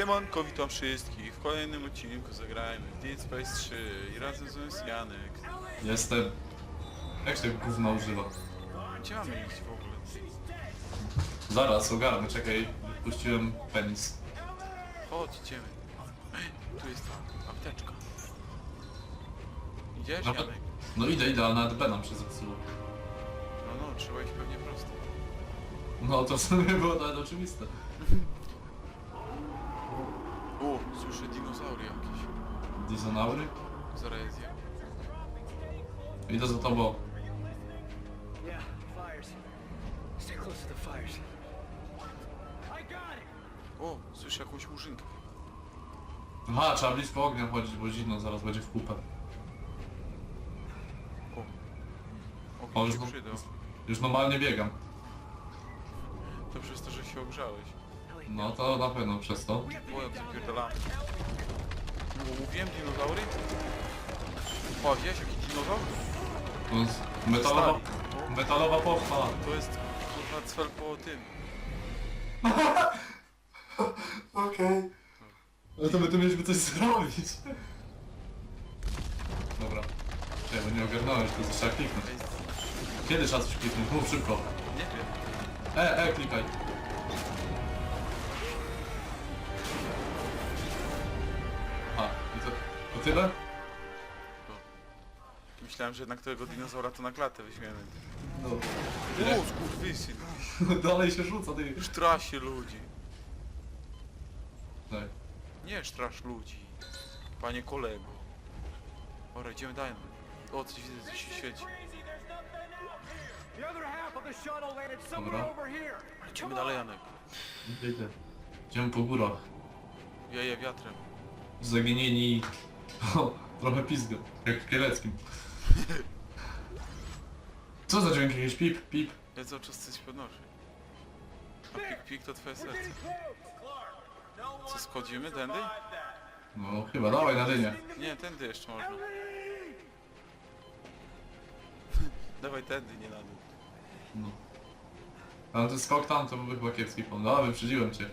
Siemanko, witam wszystkich. W kolejnym odcinku zagrajmy w Dead Space 3 i razem z nami jest Janek. Jestem. Jak się tego gówna używa? Gdzie mamy iść w ogóle? Zaraz, ogarnę, czekaj. Puściłem penis. Chodź, idziemy. Tu jest apteczka. Idziesz, Nawet- Janek? No idę, idę, ale nawet B nam się zepsuło. No, no, trzeba iść pewnie prosto. No to w sumie było nawet oczywiste. O, słyszę dinozaury jakieś. Dizonaury? Zaraz je zjem. Idę za tobą. Yeah, fires. Stay close to the fires. I got it! O, słyszę jakąś murzynkę. Aha, trzeba blisko ognia chodzić, bo zimno zaraz będzie w kupę. O. O, już, się no, przydał. już normalnie biegam. To przez to, że się ogrzałeś. No to na pewno przez to. O, jak zapierdalamy. No, mówiłem dinozaury? O, widziałeś jaki dinozaur? To jest metalowa, metalowa pochwa. To jest kurwa cel po tym. Okej. Ale to my tu mieliśmy coś zrobić. Dobra. Ja bo nie ogarnąłeś, to trzeba kliknąć. Ej, Kiedy trzeba coś kliknąć? Mów szybko. Nie wiem. E, e, klikaj. To tyle? Myślałem, że jednak tego dinozaura to na klatę weźmiemy. No. O, skurwysyn. Dalej się rzuca, ty. Sztrasie ludzi. Daj. Nie strasz ludzi. Panie kolego. Dobra, idziemy dalej. O, coś widzę, coś się świeci. The other half of the shuttle landed somewhere Dobra. over here. Idziemy dalej, Janek. Idę, idę. Idziemy po górach. Wieje wiatrem. Zaginieni. O, trochę pizga. Jak w Kieleckim. Co za dźwięk jakieś pip, pip. Ja cały czas coś podnoszę. A pik pik to twoje serce. Co, schodzimy tędy? No chyba, dawaj na dynię. Nie, tędy jeszcze można. Dawaj tędy, nie na dół. No. Ale ten skok tam to byłby chyba kiepski pomysł. No, wyprzedziłem cię.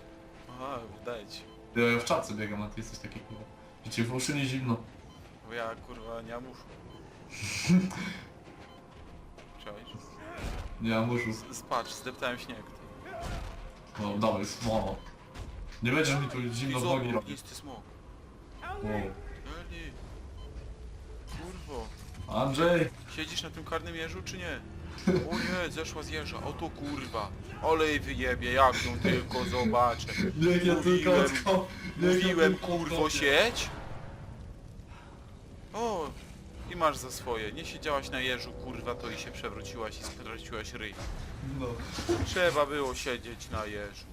Aha, wydaje ci. Ty, w czapce biegam, a ty jesteś taki kurwa. Że ci w uszy nie zimno. Bo ja kurwa nie muszę. Cześć. Nie mam uszu. Spacz, zdeptałem śnieg. No dawaj, no. Nie będziesz mi tu zimno w nogi robić. ognisty smok. Wow. Eli. Kurwo. Andrzej! Siedzisz na tym karnym jeżu, czy nie? O nie, zeszła z jeża. Oto kurwa. Olej wyjebie, jak ją tylko zobaczę. Niech ja tylko Mówiłem, odkop- niech ja Mówiłem tylko kurwo odkopię. sieć. O, i masz za swoje. Nie siedziałaś na jeżu, kurwa, to i się przewróciłaś i straciłaś ryj. No. Trzeba było siedzieć na jeżu.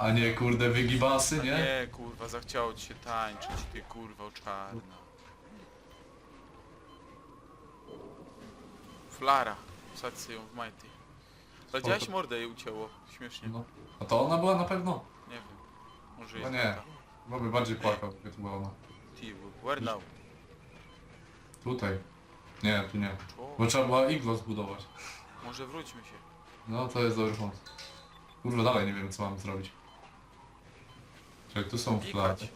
A nie kurde wygibasy, nie? Nie, kurwa, zachciało ci się tańczyć, ty kurwo czarna. Flara. Wsadź sobie ją w majty. Spoko. mordę jej ucięło. Śmiesznie. No. A to ona była na pewno? Nie wiem. Może No jest nie. taka. Bo by bardziej płakał, gdyby to była ona. Tiwu. Where now? Tutaj. Nie, tu nie. O, Bo trzeba było iglo zbudować. może wróćmy się. No to jest dobry pomysł. Kurwa dalej nie wiem co mamy zrobić. Czekaj, tu są. Pikać.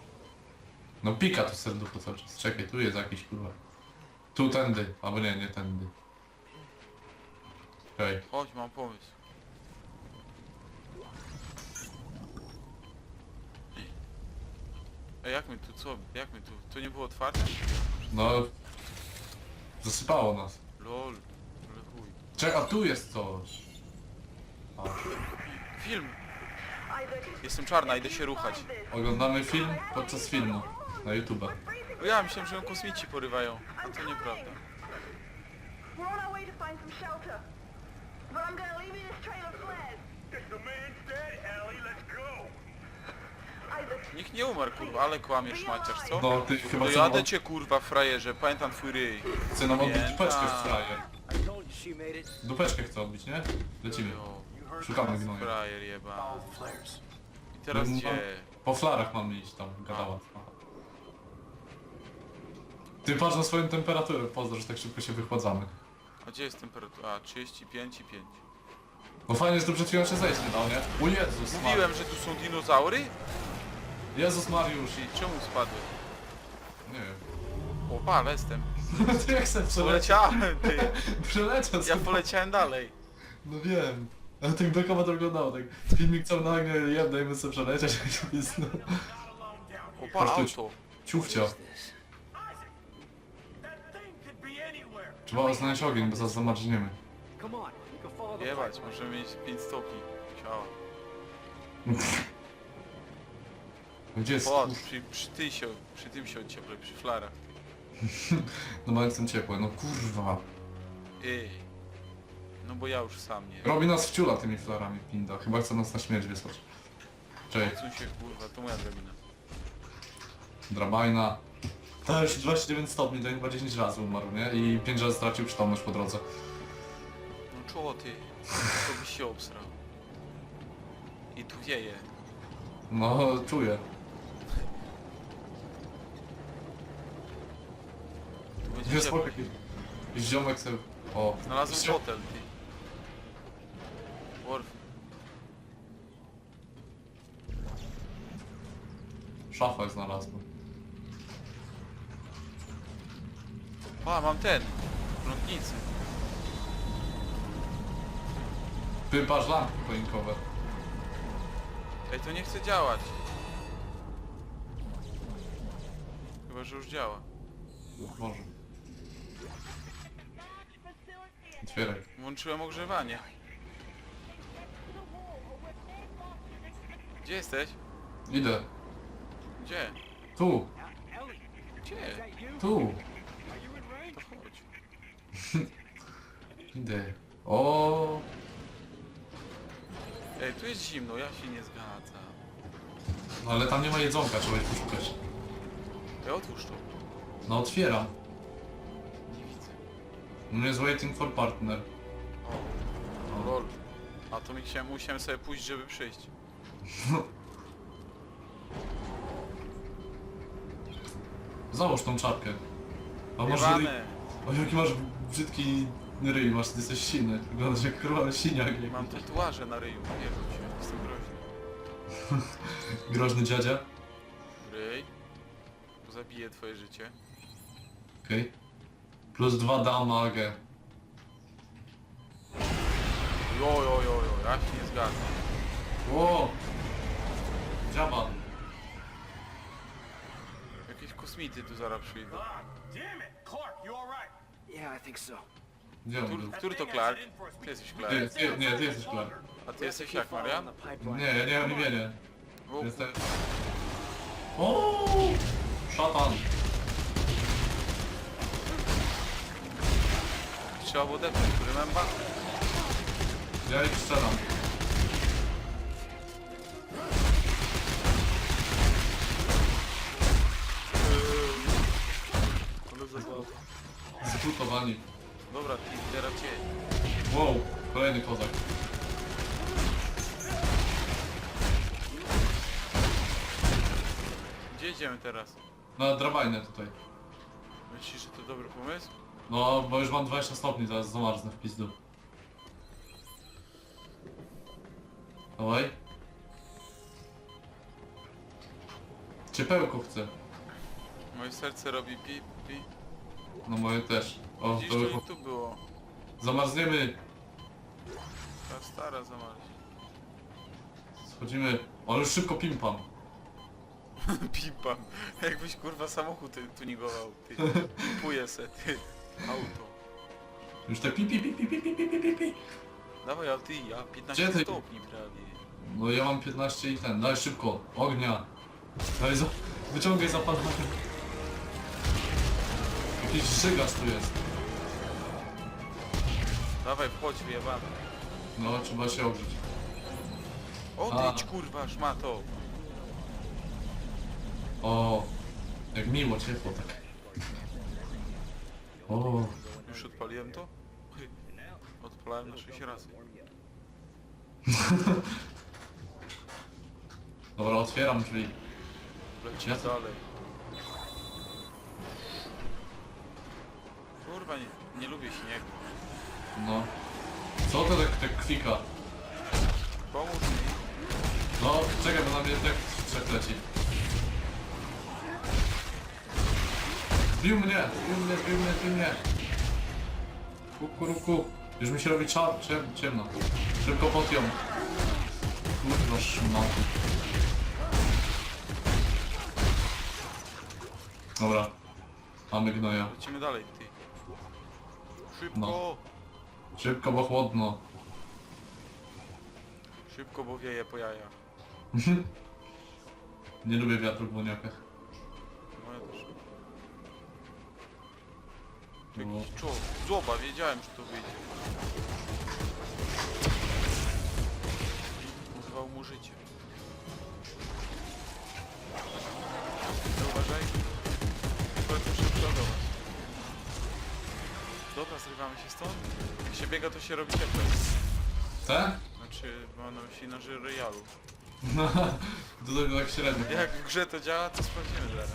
No pika tu serducho cały czas. Czekaj, tu jest jakiś kurwa. Tu tędy, albo nie, nie tędy. Okej. Chodź, mam pomysł. Ej, jak my tu, co? Jak my tu? To nie było otwarte? No... Zasypało nas. Lol. Ale chuj. Czekaj, a tu jest coś. A, Film! Jestem czarna, idę się ruchać. oglądamy film podczas filmu. Na YouTube. O ja myślałem, że ją kosmici porywają. A to nieprawda. We're on our way to find some shelter. But I'm gonna leave you this trail of flares. If the man's dead, Allie, let's go. Nikt nie umarł, kurwa, ale kłamiesz, maciarz, co? No ty chyba Dojadę cię, kurwa, frajerze, pamiętam twój ryj. chce nam odbić Pamiętam. dupeczkę w frajer. Dupeczkę chce odbić, nie? Lecimy. Szukamy gnoja. frajer jeba. I teraz No, gdzie? Po flarach mamy iść tam, gadała. Ty patrz na swoją temperaturę, pozdro, że tak szybko się wychładzamy. A gdzie jest temperatura? A, 35 i 5. No fajnie, że tu przed chwilą się zejść nie dał, nie? O Jezus. Mówiłem, że tu są dinozaury? Jezus Mariusz. I czemu spadły? Nie wiem. O, pal, jestem. Ty jak sobie przeleciał? Poleciałem, ty. Przeleciał Ja sobie. poleciałem dalej. No wiem. Ale tak do kogo to wyglądało, tak filmik cały nagle jem, dajmy sobie przelecieć, jak to jest, no. O, pal, Chodź tu. auto. Anywhere. Trzeba znaleźć ogień, bo zaraz zamarzniemy. Jebać, możemy mieć 5 stopni. Ciała. Gdzie jest? O, przy, przy, tym się, przy tym się ocieplej, przy flarach. No bo jestem ciepły, no kurwa. Ej. No bo ja już sam nie. Robi nas wciula tymi flarami pinda. Chyba chce nas na śmierć wysłać. Cześć. Odsuń się, kurwa, to moja drabina. Drabajna. To już 29 stopni, to chyba 10 razy umarł, nie? I 5 razy stracił przytomność po drodze. No czo ty? To byś się obsrał. I tu wieje. No, czuję. Jest ciepło. jakiś, jakiś ziomek sobie... O. Znalazłem Zio- hotel, ty. Worf. Szafę znalazłem. A, mam ten. Lądnicy. Wypasz lampy choinkowe. Ej, to nie chce działać. Chyba, że już działa. Może. Otwieraj. Włączyłem ogrzewanie. Gdzie jesteś? Idę. Gdzie? Tu. Gdzie? Tu. To chodź. Idę. O. Ej, tu jest zimno, ja się nie zgadzam. No ale tam nie ma jedzonka, trzeba ich poszukać. Ej, otwórz to. No otwieram. No jest waiting for partner. O, lol. A to mi się, musiałem sobie pójść, żeby przyjść. Załóż tą czapkę. A może... Jebane. O jaki masz brzydki ryj, masz, ty jesteś silny. Wyglądasz jak królowy siniak. Jak Mam tatuaże na ryju, nie wiem się, jestem groźny. Groźny dziadzia. Ryj. Zabiję twoje życie. Okej. Plus dwa damage. Jo, jo, jo, jo, ja się nie zgadzam. Ło! Dziaba. Jakieś kosmity tu zaraz przyjdą. Damn it. Clark, you alright? Yeah, I think so. Gdzie on Który, był? który to Clark? Ty jesteś Clark. Ty, ty, nie, ty jesteś Clark. A ty jesteś jak, Marian? Nie, ja nie mam imienia. O, Jestem... O! Szatan. Trzeba było depnąć, remember? Ja ich strzelam. Ale zabawa. Zbutowani. Dobra, teraz cię. Wow, kolejny kozak. Gdzie idziemy teraz? Na drabajnę tutaj. Myślisz, że to dobry pomysł? No, bo już mam 20 stopni, zaraz zamarznę w pizdu. Dawaj. Ciepełko chcę. Moje serce robi pi, pi. No moje też. O, Widzisz, to to tu było. Zamarzniemy. Ta stara zamarz. Schodzimy. Ale już szybko pimpam. Pipam. Jakbyś kurwa samochód tu- tuningował. Ty. Pipuję se, ty. Auto. Już te pi pi pi pi pi pi pi pi pi pi. Dawaj, a ty, ja 15 Gdzie ty? stopni prawie. No ja mam 15 i ten. Daj szybko. Ognia. Daj za... Wyciągaj zapalanie. Jakiś żygacz tu jest. Dawaj, wchodź, wyjebane. No, trzeba się ogrzeć. Odejdź, kurwa, szmato. O, jak miło, ciepło tak. O, Już odpaliłem to? Odpalałem na 6 razy. dobra, otwieram drzwi. Lecimy dalej. Kurwa, nie, nie lubię śniegu. No. Co to tak, tak kwika? No, czekaj, bo na mnie tak trzech leci. Bił mnie, bił mnie, bił mnie, bił mnie. Kukuruku. Już mi się robi czar, ciem, ciemno. Szybko pod ją. Kurwa szmaty. Dobra. Mamy gnoja. Lecimy dalej, ty. Szybko! No. Szybko, bo chłodno. Szybko, bo wieje po jajach. Nie lubię wiatru w woniakach. No ja też. No. Jakiś czołg. Złoba, wiedziałem, że to wyjdzie. Urwał mu życie. Zauważaj. Tylko muszę przodować. Dobra, zrywamy się stąd. Jak się biega, to się robi ciepło. Te? Znaczy, mam na myśli na realu. No, to tak- tak średnio. Jak w grze to działa, to sprawdzimy zaraz.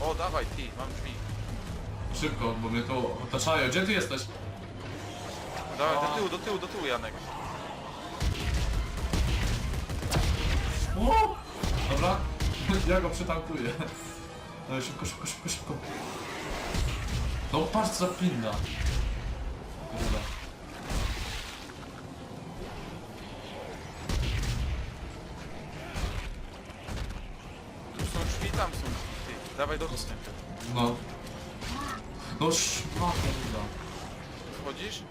O, dawaj, ty, mam drzwi. Szybko, bo mnie tu otaczają. Gdzie ty jesteś? Dawaj, do tyłu, do tyłu, do tyłu, Janek. O! Dobra, ja go przytankuję. No szybko, szybko, szybko, szybko. No patrz co za pinda. Dobra. Tu są drzwi, tam są drzwi, ty. Dawaj do dostępu. No. No szmata ruda. Wchodzisz?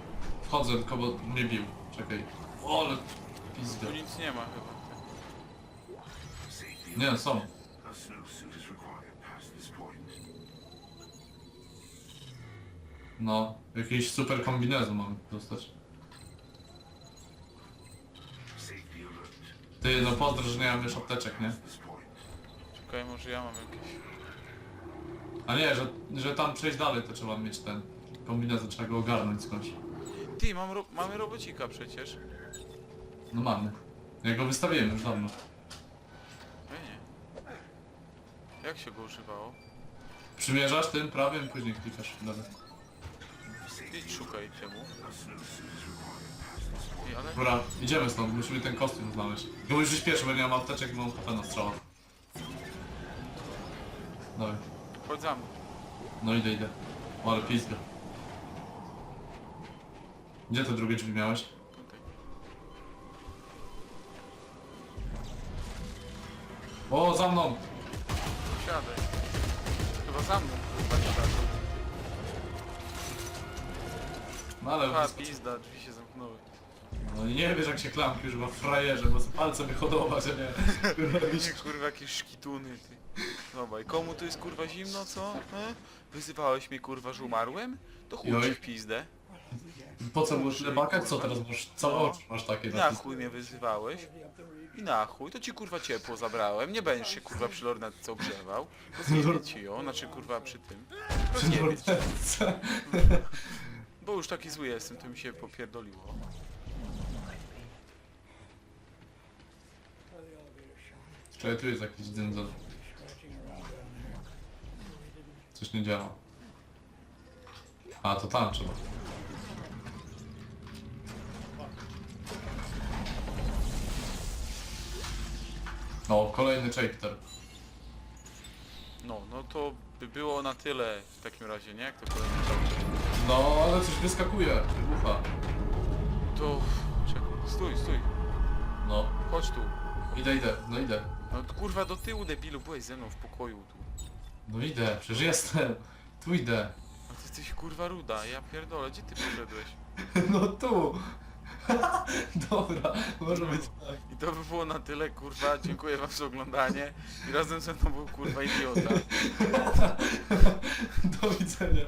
Wchodzę, tylko bo mnie bił. Czekaj. O, ale pizdę. Tu nic nie ma chyba. Nie, są. A snowsuit is required past this point. No, jakiś super kombinezon mam dostać. Safety alert. Ty, no pozdro, że nie mam już apteczek, nie? This point. Czekaj, może ja mam jakieś... A nie, że, że tam przejść dalej to trzeba mieć ten kombinezon, trzeba go ogarnąć skądś. Ty, mam ro mamy robocika przecież. No mamy. Ja go wystawiłem już dawno. Ja nie. Jak się go używało? Przymierzasz tym prawym, później klikasz. Dobra. Ty szukaj temu. Ale... Dobra, idziemy stąd, musimy ten kostium znaleźć. Go musisz przyspieszy, bo nie mam apteczek i mam HP na strzała. Dawaj. Chodź za mną. No idę, idę. O, ale pizga. Gdzie te drugie drzwi miałeś? Tutaj. O, za mną! Siadaj. Chyba za mną. kurwa, nie tak. No ale... A, pizda, drzwi się zamknęły. No i nie wiesz jak się klamki używa w frajerze, bo z palcem wyhodować, a nie... Kurwa, Nie, kurwa, jakieś szkituny, ty. Dobra, i komu tu jest kurwa zimno, co? E? Wyzywałeś mnie kurwa, że umarłem? To chuj Joj. w pizdę. Po co było tyle bakać? Co teraz masz? Całe No. oczy masz takie Na chuj mnie wyzywałeś? I na chuj, to ci kurwa ciepło zabrałem. Nie będziesz się kurwa przy lornetce ogrzewał. Rozjebie ci ją, znaczy kurwa przy tym. Rozjebie ci. Bo już taki zły jestem, to mi się popierdoliło. Czekaj, tu jest jakiś dzyndzel. Coś nie działa. A, to tam trzeba. O, kolejny chapter. No, no to by było na tyle w takim razie, nie? Jak to kolejny No, ale coś wyskakuje. Ucha. To... Czekaj, stój, stój. No, Chodź tu. Idę, idę, no idę. No kurwa do tyłu debilu, byłeś ze mną w pokoju tu. No idę, przecież jestem. Tu idę. No ty jesteś kurwa ruda, ja pierdolę, gdzie ty poszedłeś? No tu. Dobra, może być tak. I to by było na tyle, kurwa, dziękuję wam za oglądanie. I razem ze mną był kurwa idiota. Do widzenia.